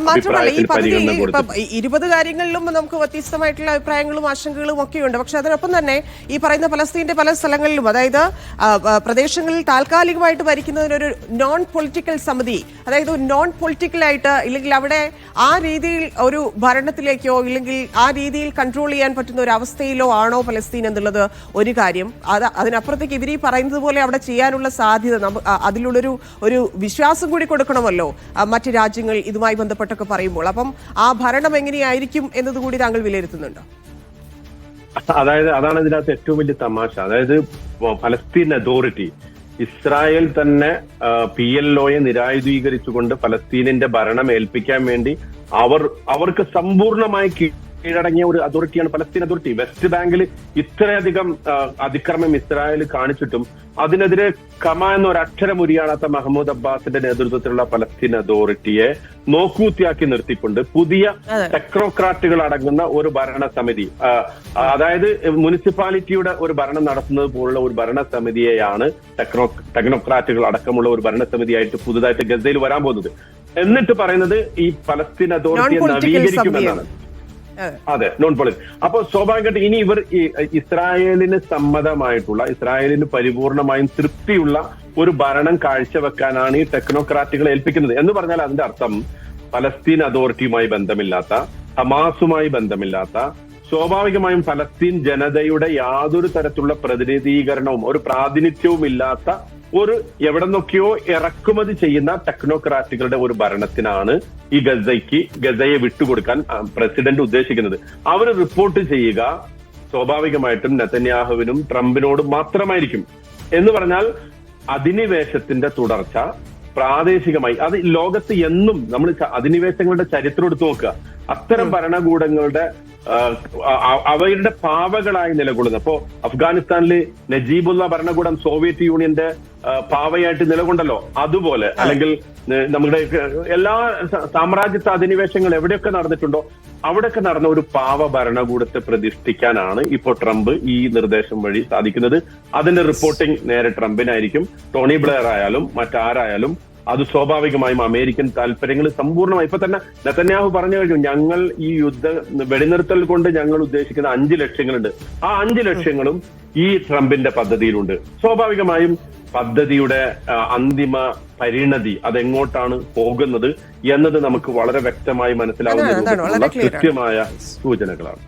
മാത്രമല്ല ഈ പദ്ധതി ഇപ്പം ഇരുപത് കാര്യങ്ങളിലും നമുക്ക് വ്യത്യസ്തമായിട്ടുള്ള അഭിപ്രായങ്ങളും ആശങ്കകളും ഒക്കെ ഉണ്ട് പക്ഷെ അതിനൊപ്പം തന്നെ ഈ പറയുന്ന ഫലസ്തീന്റെ പല സ്ഥലങ്ങളിലും അതായത് പ്രദേശങ്ങളിൽ താൽക്കാലികമായിട്ട് ഭരിക്കുന്നതിനൊരു നോൺ പൊളിറ്റിക്കൽ സമിതി അതായത് നോൺ പൊളിറ്റിക്കൽ ആയിട്ട് ഇല്ലെങ്കിൽ അവിടെ ആ രീതിയിൽ ഒരു ഭരണത്തിലേക്കോ ഇല്ലെങ്കിൽ ആ രീതിയിൽ കൺട്രോൾ ചെയ്യാൻ പറ്റുന്ന ഒരു അവസ്ഥയിലോ ആണോ പലസ്തീൻ എന്നുള്ളത് ഒരു കാര്യം. അത് അതിനപ്പുറത്തേക്ക് ഇവർ ഈ പറയുന്നത് പോലെ അവിടെ ചെയ്യാനുള്ള സാധ്യത അതിലുള്ളൊരു ഒരു വിശ്വാസം കൂടി കൊടുക്കണമല്ലോ മറ്റ് രാജ്യങ്ങൾ ഇതുമായി ബന്ധപ്പെട്ടൊക്കെ പറയുമ്പോൾ അപ്പം ആ ഭരണം എങ്ങനെയായിരിക്കും എന്നതുകൂടി താങ്കൾ വിലയിരുത്തുന്നുണ്ടോ? അതായത് അതാണ് ഇതിനകത്ത് ഏറ്റവും വലിയ തമാശ. അതായത് ഫലസ്തീൻ അതോറിറ്റി ഇസ്രായേൽ തന്നെ പി എൽ ഒയെ നിരായുധീകരിച്ചുകൊണ്ട് ഫലസ്തീനിന്റെ ഭരണം ഏൽപ്പിക്കാൻ വേണ്ടി അവർ അവർക്ക് സമ്പൂർണമായി കീഴടങ്ങിയ ഒരു അതോറിറ്റിയാണ് പലസ്തീൻ അതോറിറ്റി. വെസ്റ്റ് ബാങ്കിൽ ഇത്രയധികം അതിക്രമം ഇസ്രായേൽ കാണിച്ചിട്ടും അതിനെതിരെ കമ എന്ന ഒരു അക്ഷരം ഉരിയാടാത്ത മഹമ്മൂദ് അബ്ബാസിന്റെ നേതൃത്വത്തിലുള്ള പലസ്തീൻ അതോറിറ്റിയെ നോക്കൂത്തിയാക്കി നിർത്തിക്കൊണ്ട് പുതിയ ടെക്രോക്രാറ്റുകൾ ടെക്നോക്രാറ്റുകൾ അടങ്ങുന്ന ഒരു ഭരണസമിതി. അതായത് മുനിസിപ്പാലിറ്റിയുടെ ഒരു ഭരണം നടത്തുന്നത് പോലുള്ള ഒരു ഭരണ സമിതിയെയാണ് ടെക്നോ ടെക്നോക്രാറ്റുകൾ അടക്കമുള്ള ഒരു ഭരണ സമിതിയായിട്ട് പുതുതായിട്ട് ഗസയിൽ വരാൻ പോകുന്നത്. എന്നിട്ട് പറയുന്നത് ഈ പലസ്തീൻ അതോറിറ്റിയെ നവീകരിക്കുമെന്നാണ്. അതെ. നോൺ പോളിസി അപ്പൊ സ്വാഭാവികമായിട്ട് ഇനി ഇവർ ഇസ്രായേലിന് സമ്മതമായിട്ടുള്ള ഇസ്രായേലിന് പരിപൂർണമായും തൃപ്തിയുള്ള ഒരു ഭരണം കാഴ്ചവെക്കാനാണ് ഈ ടെക്നോക്രാറ്റുകളെ ഏൽപ്പിക്കുന്നത് എന്ന് പറഞ്ഞാൽ അതിന്റെ അർത്ഥം പലസ്തീൻ അതോറിറ്റിയുമായി ബന്ധമില്ലാത്ത ഹമാസുമായി ബന്ധമില്ലാത്ത സ്വാഭാവികമായും ഫലസ്തീൻ ജനതയുടെ യാതൊരു തരത്തിലുള്ള പ്രതിനിധീകരണവും ഒരു പ്രാതിനിധ്യവും ഇല്ലാത്ത ഒരു എവിടെ നോക്കിയോ ഇറക്കുമതി ചെയ്യുന്ന ടെക്നോക്രാറ്റുകളുടെ ഒരു ഭരണത്തിനാണ് ഈ ഗസയ്ക്ക് ഗസയെ വിട്ടുകൊടുക്കാൻ പ്രസിഡന്റ് ഉദ്ദേശിക്കുന്നത്. അവർ റിപ്പോർട്ട് ചെയ്യുക സ്വാഭാവികമായിട്ടും നെതന്യാഹുവിനും ട്രംപിനോടും മാത്രമായിരിക്കും. എന്ന് പറഞ്ഞാൽ അധിനിവേശത്തിന്റെ തുടർച്ച പ്രാദേശികമായി അത് ലോകത്ത് എന്നും നമ്മൾ അധിനിവേശങ്ങളുടെ ചരിത്രം എടുത്തു നോക്കുക. അത്തരം ഭരണകൂടങ്ങളുടെ അവരുടെ പാവകളായി നിലകൊള്ളുന്നത് അപ്പോ അഫ്ഗാനിസ്ഥാനിൽ നജീബുള്ള ഭരണകൂടം സോവിയറ്റ് യൂണിയന്റെ പാവയായിട്ട് നിലകൊണ്ടല്ലോ. അതുപോലെ അല്ലെങ്കിൽ നമ്മുടെ എല്ലാ സാമ്രാജ്യത്തെ സാമ്രാജ്യത്വ അധിനിവേശങ്ങൾ എവിടെയൊക്കെ നടന്നിട്ടുണ്ടോ അവിടെയൊക്കെ നടന്ന ഒരു പാവ ഭരണകൂടത്തെ പ്രതിഷ്ഠിക്കാനാണ് ഇപ്പോൾ ട്രംപ് ഈ നിർദ്ദേശം വഴി സാധിക്കുന്നത്. അതിന്റെ റിപ്പോർട്ടിംഗ് നേരെ ട്രംപിനായിരിക്കും. ടോണി ബ്ലെയർ ആയാലും മറ്റാരായാലും അത് സ്വാഭാവികമായും അമേരിക്കൻ താല്പര്യങ്ങൾ സമ്പൂർണമായി. ഇപ്പൊ തന്നെ നെതന്യാഹു പറഞ്ഞു കഴിഞ്ഞു ഞങ്ങൾ ഈ യുദ്ധ വെടിനിർത്തൽ കൊണ്ട് ഞങ്ങൾ ഉദ്ദേശിക്കുന്ന അഞ്ച് ലക്ഷ്യങ്ങളുണ്ട്. ആ അഞ്ച് ലക്ഷ്യങ്ങളും ഈ ട്രംപിന്റെ പദ്ധതിയിലുണ്ട്. സ്വാഭാവികമായും പദ്ധതിയുടെ അന്തിമ പരിണതി അതെങ്ങോട്ടാണ് പോകുന്നത് എന്നത് നമുക്ക് വളരെ വ്യക്തമായി മനസ്സിലാവുന്ന. കൃത്യമായ സൂചനകളാണ്.